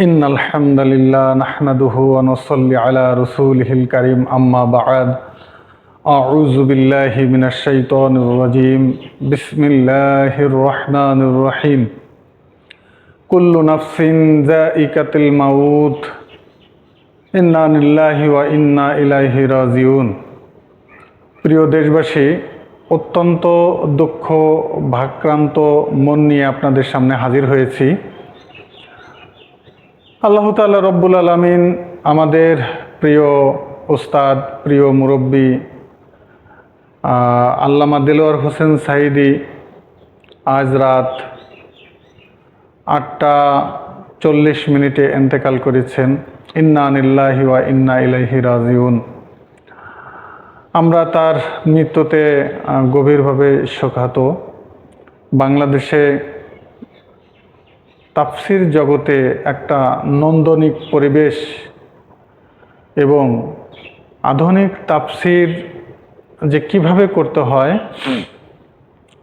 إن الحمد لله نحمده ونصلي على رسوله الكريم أما بعد أعوذ بالله من الشيطان الرجيم بسم الله الرحمن الرحيم كل نفس ذائقة الموت إنا لله وإنا إليه راجعون প্রিয় দেশবাসী অত্যন্ত দুঃখ ভাক্রান্ত মন নিয়ে আপনাদের সামনে হাজির হয়েছি আল্লাহ তাল্লাহ রব্বুল আলমিন আমাদের প্রিয় ওস্তাদ প্রিয় মুরব্বী আল্লামা দিলওয়ার হোসেন সাইদি আজ রাত আটটা চল্লিশ মিনিটে এন্তেকাল করেছেন। ইন্না নিল্লাহি ওয়া ইন্না ইলাইহি রাজিউন। আমরা তার মৃত্যুতে গভীরভাবে শোকাহত। বাংলাদেশে তাফসির জগতে একটা নন্দনিক পরিবেশ এবং আধুনিক তাফসির যে কীভাবে করতে হয়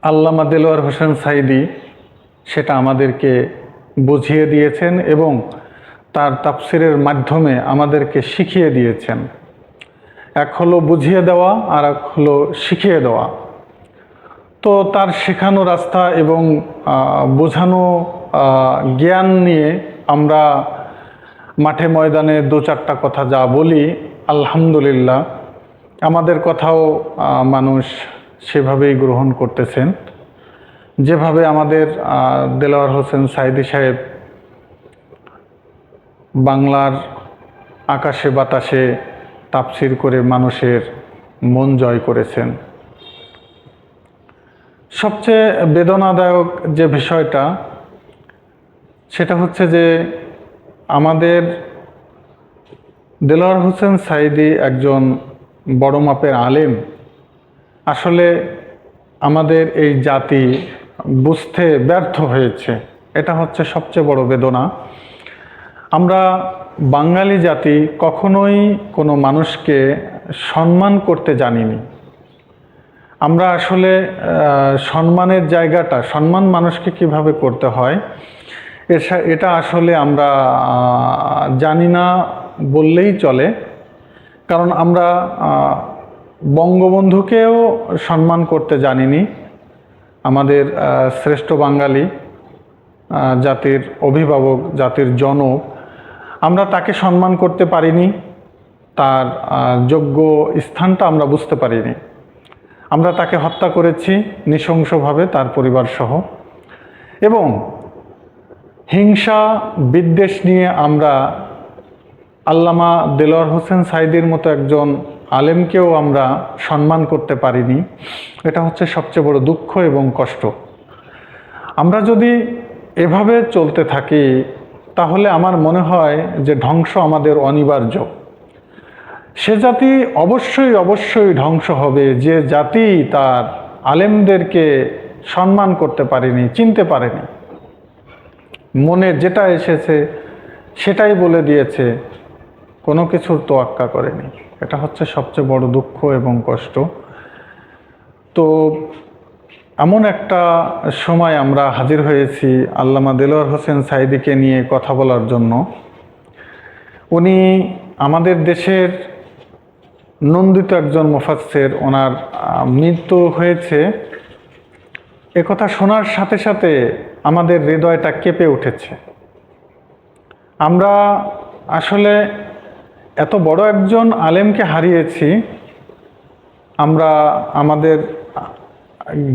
আল্লামা দেলোয়ার হোসেন সাইদি সেটা আমাদেরকে বুঝিয়ে দিয়েছেন এবং তার তাফসিরের মাধ্যমে আমাদেরকে শিখিয়ে দিয়েছেন। এক হলো বুঝিয়ে দেওয়া আর এক হলো শিখিয়ে দেওয়া। তো তার শেখানো রাস্তা এবং বোঝানো জ্ঞান নিয়ে আমরা মাঠে ময়দানে দু চারটা কথা যা বলি, আলহামদুলিল্লাহ। আমাদের কথাও মানুষ সেভাবেই গ্রহণ করতেছেন। যেভাবে আমাদের দেলোয়ার হোসেন সাইদি সাহেব বাংলার আকাশে বাতাসে তাপসির করে মানুষের মন জয় করেছেন। সবচেয়ে বেদনাদায়ক যে বিষয়টা সেটা হচ্ছে যে আমাদের দেলোয়ার হোসেন সাইদি একজন বড় মাপের আলেম। আসলে আমাদের এই জাতি বুঝতে ব্যর্থ হয়েছে। এটা হচ্ছে সবচেয়ে বড় বেদনা। আমরা বাঙালি জাতি কখনোই কোনো মানুষকে সম্মান করতে জানিনি। আমরা আসলে সম্মানের জায়গাটা, সম্মান মানুষকে কীভাবে করতে হয় এটা আসলে আমরা জানি না বললেই চলে। কারণ আমরা বঙ্গবন্ধুকেও সম্মান করতে জানিনি। আমাদের শ্রেষ্ঠ বাঙালি জাতির অভিভাবক, জাতির জনক, আমরা তাকে সম্মান করতে পারিনি। তার যোগ্য স্থানটা আমরা বুঝতে পারিনি। আমরা তাকে হত্যা করেছি নৃশংসভাবে তার পরিবার সহ এবং হিংসা, বিদ্বেষ নিয়ে আমরা আল্লামা দেলোয়ার হোসেন সাইদির মতো একজন আলেমকেও আমরা সম্মান করতে পারিনি। এটা হচ্ছে সবচেয়ে বড় দুঃখ এবং কষ্ট। আমরা যদি এভাবে চলতে থাকি, তাহলে আমার মনে হয় যে ধ্বংস আমাদের অনিবার্য। সে জাতি অবশ্যই অবশ্যই ধ্বংস হবে। যে জাতি তার আলেমদেরকে সম্মান করতে পারেনি, চিনতে পারেনি। মনে যেটা এসেছে, সেটাই বলে দিয়েছে, কোনো কিছুর তোয়াক্কা করেনি। এটা হচ্ছে সবচেয়ে বড় দুঃখ এবং কষ্ট। তো এমন একটা সময় আমরা হাজির হয়েছি আল্লামা দেলোয়ার হোসেন সাইদিকে নিয়ে কথা বলার জন্য। উনি আমাদের দেশের নন্দিত একজন মুফাসসির, ওনার মৃত্যু হয়েছে। একথা শোনার সাথে সাথে আমাদের হৃদয়টা কেঁপে উঠেছে। আমরা আসলে এত বড় একজন আলেমকে হারিয়েছি, আমরা আমাদের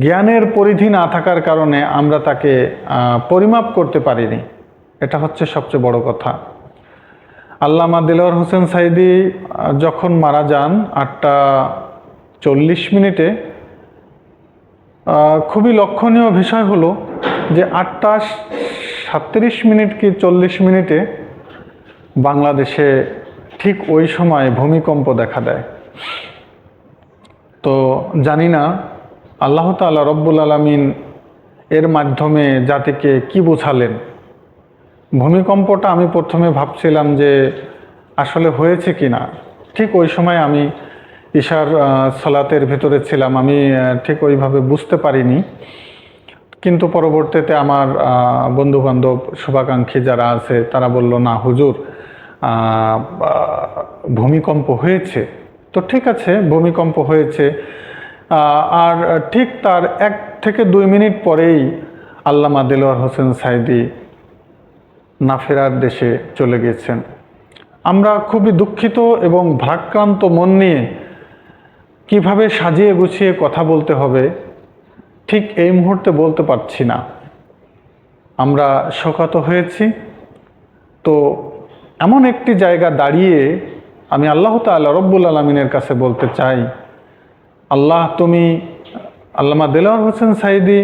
জ্ঞানের পরিধি না থাকার কারণে আমরা তাকে পরিমাপ করতে পারিনি। এটা হচ্ছে সবচেয়ে বড় কথা। আল্লামা দিলওয়ার হোসেন সাইদি যখন মারা যান আটটা চল্লিশ মিনিটে খুবই লক্ষণীয় বিষয় হলো যে আটটা সাতত্রিশ মিনিট কি চল্লিশ মিনিটে বাংলাদেশে ঠিক ওই সময় ভূমিকম্প দেখা দেয়। তো জানি না, আল্লাহ তাআলা রব্বুল আলমিন এর মাধ্যমে জাতিকে কি বোঝালেন। ভূমিকম্পটা আমি প্রথমে ভাবছিলাম যে আসলে হয়েছে কি না ঠিক ওই সময় আমি ঈশার সলাতের ভিতরে ছিলাম, আমি ঠিক ওইভাবে বুঝতে পারিনি। কিন্তু পরবর্তীতে আমার বন্ধু বান্ধব শুভাকাঙ্ক্ষী যারা আছে, তারা বলল, না, হুজুর ভূমিকম্প হয়েছে। তো ঠিক আছে, ভূমিকম্প হয়েছে। আর ঠিক তার এক থেকে দুই মিনিট পরেই আল্লামা দেলোয়ার হোসেন সাইদি না ফেরার দেশে চলে গেছেন। আমরা খুবই দুঃখিত এবং ভারাক্রান্ত মন নিয়ে কীভাবে সাজিয়ে গুছিয়ে কথা বলতে হবে ঠিক এই মুহূর্তে বলতে পারছি না। আমরা শোকাত হয়েছি। তো এমন একটি জায়গা দাঁড়িয়ে আমি আল্লাহ তাআলা রব্বুল আলমিনের কাছে বলতে চাই, আল্লাহ তুমি, আল্লামা দেলোয়ার হোসেন সাইদি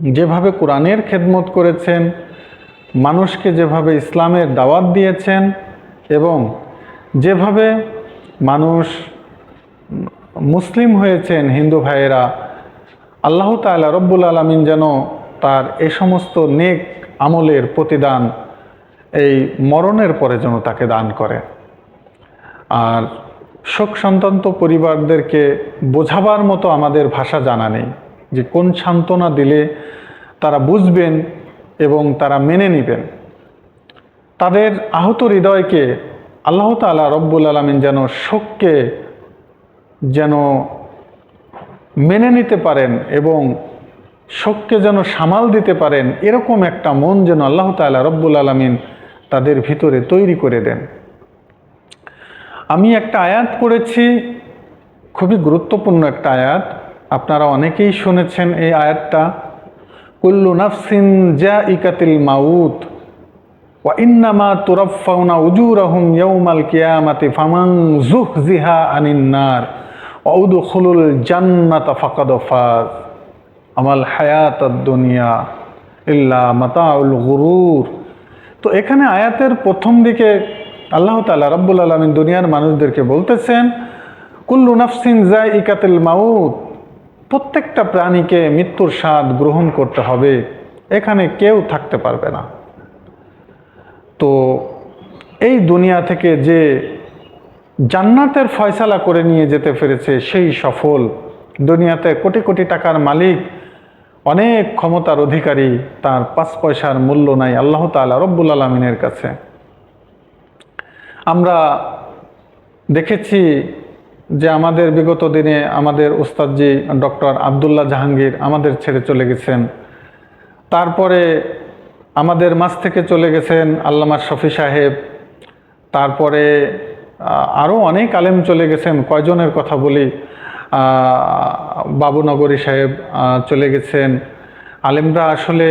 যেভাবে কোরআনের খেদমত করেছেন, মানুষকে যেভাবে ইসলামের দাওয়াত দিয়েছেন এবং যেভাবে মানুষ মুসলিম হয়েছেন হিন্দু ভাইয়েরা আল্লাহ তাআলা রব্বুল আলমিন যেন তার এ সমস্ত নেক আমলের প্রতিদান এই মরণের পরে যেন তাকে দান করে। আর শোক সন্তান্ত পরিবারদেরকে বোঝাবার মতো আমাদের ভাষা জানা নেই যে কোন সান্ত্বনা দিলে তারা বুঝবেন এবং তারা মেনে নেবেন। তাদের আহত হৃদয়কে আল্লাহ তাআলা রব্বুল আলমিন যেন শোককে যেন মেনে নিতে পারেন এবং শোককে যেন সামাল দিতে পারেন, এরকম একটা মন যেন আল্লাহ তাআলা রব্বুল আলমিন তাদের ভিতরে তৈরি করে দেন। আমি একটা আয়াত পড়েছি, খুবই গুরুত্বপূর্ণ একটা আয়াত, আপনারা অনেকেই শুনেছেন এই আয়াতটা। কুল্লু নাফসিন জা ইকাতিল মাউত, ওয়া ইন্নামা তুরাফাউনা উজুরাহুম ইয়াউমাল কিয়ামাতি ফামান জুহজিহা আনিন নার। ওয়া উদখুলুল জান্নাতা ফাকাদ ফাজ, আমাল হায়াত দুনিয়া ইল্লা মাতাউল গুরুর। তো এখানে আয়াতের প্রথম দিকে আল্লাহ তাআলা রাব্বুল আলামিন দুনিয়ার মানুষদেরকে বলতেছেন, কুল্লু নাফসিন জাই ইকাতিল মাউত। প্রত্যেকটা প্রাণীকে মৃত্যুর স্বাদ গ্রহণ করতে হবে। এখানে কেউ থাকতে পারবে না। তো এই দুনিয়া থেকে যে জান্নাতের ফয়সালা করে নিয়ে যেতে পেরেছে সেই সফল দুনিয়াতে কোটি কোটি টাকার মালিক, অনেক ক্ষমতার অধিকারী, তার পাঁচ পয়সার মূল্য নাই আল্লাহ তাআলা রব্বুল আলমিনের কাছে। আমরা দেখেছি যে আমাদের বিগত দিনে আমাদের উস্তাদজি ডক্টর আবদুল্লাহ জাহাঙ্গীর আমাদের ছেড়ে চলে গেছেন। তারপরে আমাদের মাঝ থেকে চলে গেছেন আল্লামা শফি সাহেব। তারপরে আরও অনেক আলেম চলে গেছেন। কয়জনের কথা বলি? বাবুনগরী সাহেব চলে গেছেন। আলেমরা আসলে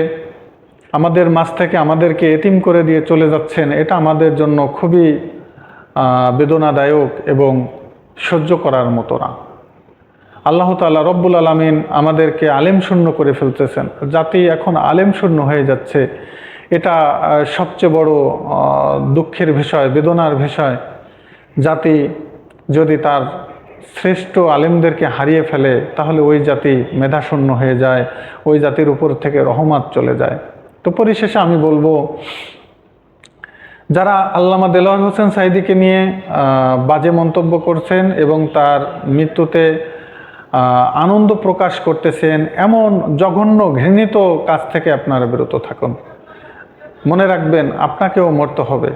আমাদের মাঝ থেকে আমাদেরকে এতিম করে দিয়ে চলে যাচ্ছেন। এটা আমাদের জন্য খুবই বেদনাদায়ক এবং সহ্য করার মতো না। আল্লাহ তাআলা রব্বুল আলমিন আমাদেরকে আলেম শূন্য করে ফেলতেছেন। জাতি এখন আলেম শূন্য হয়ে যাচ্ছে। এটা সবচেয়ে বড় দুঃখের বিষয়, বেদনার বিষয়। জাতি যদি তার শ্রেষ্ঠ আলেমদেরকে হারিয়ে ফেলে, তাহলে ওই জাতি মেধাশূন্য হয়ে যায়, ওই জাতির উপর থেকে রহমত চলে যায়। তো পরিশেষে আমি বলব, যারা আল্লামা দেলোয়ার হোসেন সাইদিকে নিয়ে বাজে মন্তব্য করছেন এবং তার মৃত্যুতে আনন্দ প্রকাশ করতেছেন, এমন জঘন্য ঘৃণিত কাজ থেকে আপনারা বিরত থাকুন। মনে রাখবেন, আপনাকেও মরতে হবে।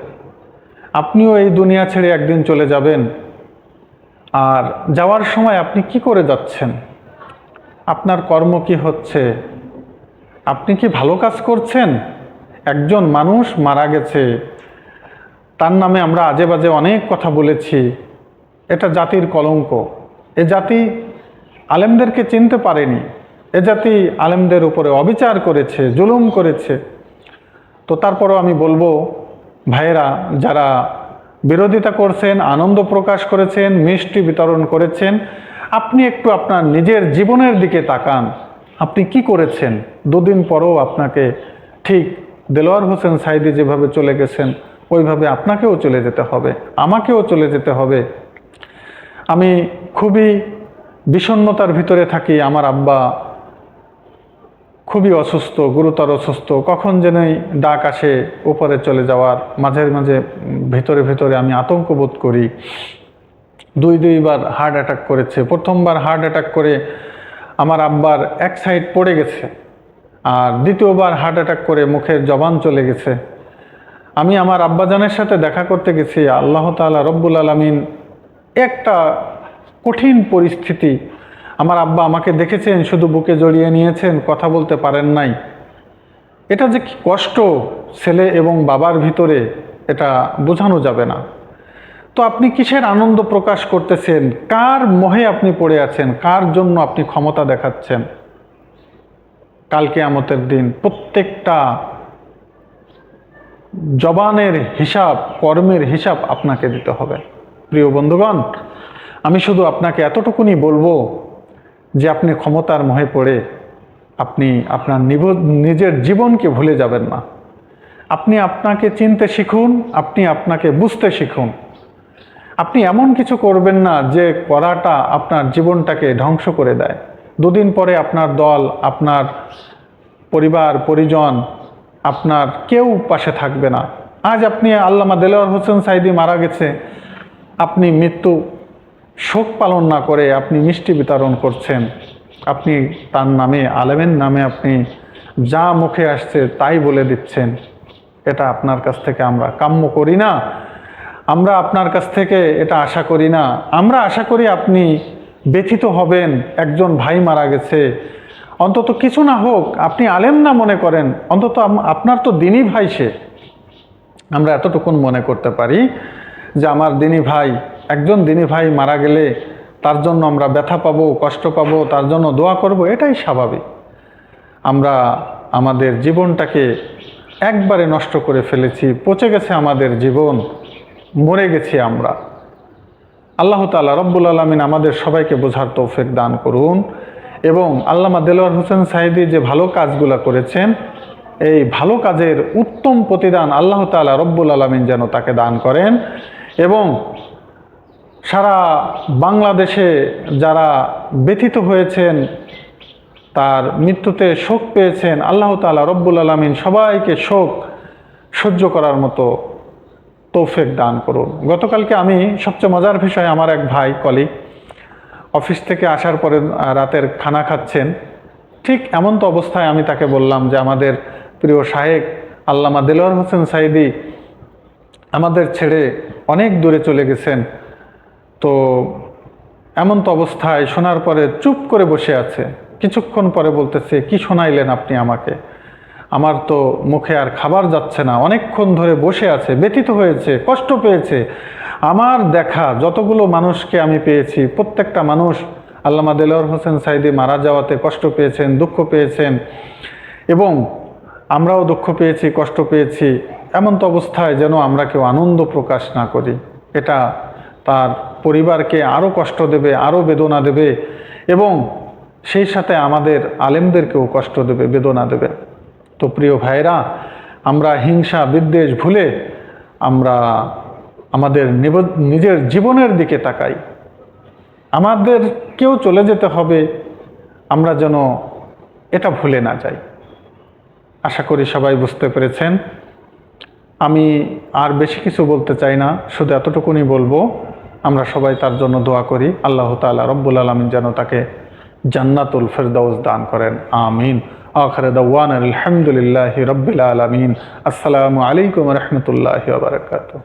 আপনিও এই দুনিয়া ছেড়ে একদিন চলে যাবেন। আর যাওয়ার সময় আপনি কি করে যাচ্ছেন? আপনার কর্ম কি হচ্ছে? আপনি কি ভালো কাজ করছেন? একজন মানুষ মারা গেছে। তার নামে আমরা আজে বাজে অনেক কথা বলেছি। এটা জাতির কলঙ্ক। এ জাতি আলেমদেরকে চিনতে পারেনি। এ জাতি আলেমদের উপরে অবিচার করেছে, জুলুম করেছে। তো তারপরও আমি বলব ভাইয়েরা, যারা বিরোধিতা করছেন, আনন্দ প্রকাশ করেছেন, মিষ্টি বিতরণ করেছেন, আপনি একটু আপনার নিজের জীবনের দিকে তাকান। আপনি কি করেছেন? দুদিন পরও আপনাকে ঠিক দেলোয়ার হোসেন সাইদি যেভাবে চলে গেছেন, ওইভাবে আপনাকেও চলে যেতে হবে, আমাকেও চলে যেতে হবে। আমি খুবই বিষণ্ণতার ভিতরে থাকি, আমার আব্বা খুবই অসুস্থ, গুরুতর অসুস্থ, কখন যেনই ডাক আসে উপরে চলে যাওয়ার, মাঝে মাঝে ভিতরে ভিতরে আমি আতঙ্ক বোধ করি। দুই দুইবার হার্ট অ্যাটাক করেছে। প্রথমবার হার্ট অ্যাটাক করে আমার আব্বার এক সাইড পড়ে গেছে আর দ্বিতীয়বার হার্ট অ্যাটাক করে মুখের জবান চলে গেছে। আমি আমার আব্বাজানের সাথে দেখা করতে গেছি। আল্লাহ তাআলা রব্বুল আলমিন একটা কঠিন পরিস্থিতি আমার আব্বা আমাকে দেখেছেন, শুধু বুকে জড়িয়ে নিয়েছেন, কথা বলতে পারেন নাই। এটা যে কি কষ্ট ছেলে এবং বাবার ভিতরে, এটা বোঝানো যাবে না। তো আপনি কিসের আনন্দ প্রকাশ করতেছেন? কার মোহে আপনি পড়ে আছেন? কার জন্য আপনি ক্ষমতা দেখাচ্ছেন? কালকে আমতের দিন প্রত্যেকটা জবানের হিসাব, কর্মের হিসাব আপনাকে দিতে হবে। প্রিয় বন্ধুগণ, আমি শুধু আপনাকে এতটুকুনি বলব যে আপনি ক্ষমতার মোহে পড়ে আপনি আপনার নিব- নিজের জীবনকে ভুলে যাবেন না। আপনি আপনাকে চিনতে শিখুন, আপনি আপনাকে বুঝতে শিখুন। আপনি এমন কিছু করবেন না যে করাটা আপনার জীবনটাকে ধ্বংস করে দেয়। দুদিন পরে আপনার দল, আপনার পরিবার, পরিজন, আপনার কেউ পাশে থাকবে না। আজ আপনি আল্লামা দেলোয়ার হোসেন সাইদি মারা গেছে। আপনি মৃত্যু শোক পালন না করে আপনি মিষ্টি বিতরণ করছেন, আপনি তার নামে, আলেমের নামে আপনি যা মুখে আসছে তাই বলে দিচ্ছেন, এটা আপনার কাছ থেকে আমরা কাম্য করি না। আমরা আপনার কাছ থেকে এটা আশা করি না। আমরা আশা করি আপনি ব্যথিত হবেন, একজন ভাই মারা গেছে। অন্তত কিছু না হোক, আপনি আলেম না মনে করেন, অন্তত আপনার তো দিনই ভাই সে। আমরা এতটুকুন মনে করতে পারি যে আমার দিনী ভাই একজন দিনী ভাই মারা গেলে তার জন্য আমরা ব্যথা পাবো, কষ্ট পাবো, তার জন্য দোয়া করব, এটাই স্বাভাবিক। আমরা আমাদের জীবনটাকে একবারে নষ্ট করে ফেলেছি, পচে গেছে আমাদের জীবন, মরে গেছি আমরা। আল্লাহ তালা রব্বুল আলমিন আমাদের সবাইকে বোঝার তৌফিক দান করুন এবং আল্লামা দেলোয়ার হোসেন সাহিদি যে ভালো কাজগুলো করেছেন, এই ভালো কাজের উত্তম প্রতিদান আল্লাহ তালা রব্বুল আলমিন যেন তাকে দান করেন এবং সারা বাংলাদেশে যারা ব্যথিত হয়েছেন, তার মৃত্যুতে শোক পেয়েছেন, আল্লাহ তালা রব্বুল আলমিন সবাইকে শোক সহ্য করার মতো তৌফেক দান করুন। গতকালকে আমি সবচেয়ে মজার বিষয় আমার এক ভাই কলিগ অফিস থেকে আসার পরে রাতের খানা খাচ্ছেন। ঠিক এমন তো অবস্থায় আমি তাকে বললাম যে, আমাদের প্রিয় শাহেক আল্লামা দেলোয়ার হোসেন সাইদি আমাদের ছেড়ে অনেক দূরে চলে গেছেন। তো এমন তো অবস্থায় শোনার পরে চুপ করে বসে আছে। কিছুক্ষণ পরে বলতেছে, কি শোনাইলেন আপনি আমাকে? আমার তো মুখে আর খাবার যাচ্ছে না। অনেকক্ষণ ধরে বসে আছে, ব্যথিত হয়েছে, কষ্ট পেয়েছে। আমার দেখা যতগুলো মানুষকে আমি পেয়েছি, প্রত্যেকটা মানুষ আল্লামা দেলোয়ার হোসেন সাইদি মারা যাওয়াতে কষ্ট পেয়েছেন, দুঃখ পেয়েছেন এবং আমরাও দুঃখ পেয়েছি, কষ্ট পেয়েছি। এমন তো অবস্থায় যেন আমরা কেউ আনন্দ প্রকাশ না করি। এটা তার পরিবারকে আরও কষ্ট দেবে আরও বেদনা দেবে এবং সেই সাথে আমাদের আলেমদেরকেও কষ্ট দেবে, বেদনা দেবে। তো প্রিয় ভাইরা আমরা হিংসা, বিদ্বেষ ভুলে আমরা আমাদের নিজের জীবনের দিকে তাকাই। আমাদের কেউ চলে যেতে হবে, আমরা যেন এটা ভুলে না যাই। আশা করি সবাই বুঝতে পেরেছেন। আমি আর বেশি কিছু বলতে চাই না, শুধু এতটুকুনি বলব আমরা সবাই তার জন্য দোয়া করি। আল্লাহ তালা রব্বুল আলমিন যেন তাকে জান্নাতুল ফেরদাউস দান করেন। আমিন। আখরে দওয়ান আলহামদুলিল্লাহ রবিল আলমিন। আসসালামু আলাইকুম রহমতুল্লাহ বারকাত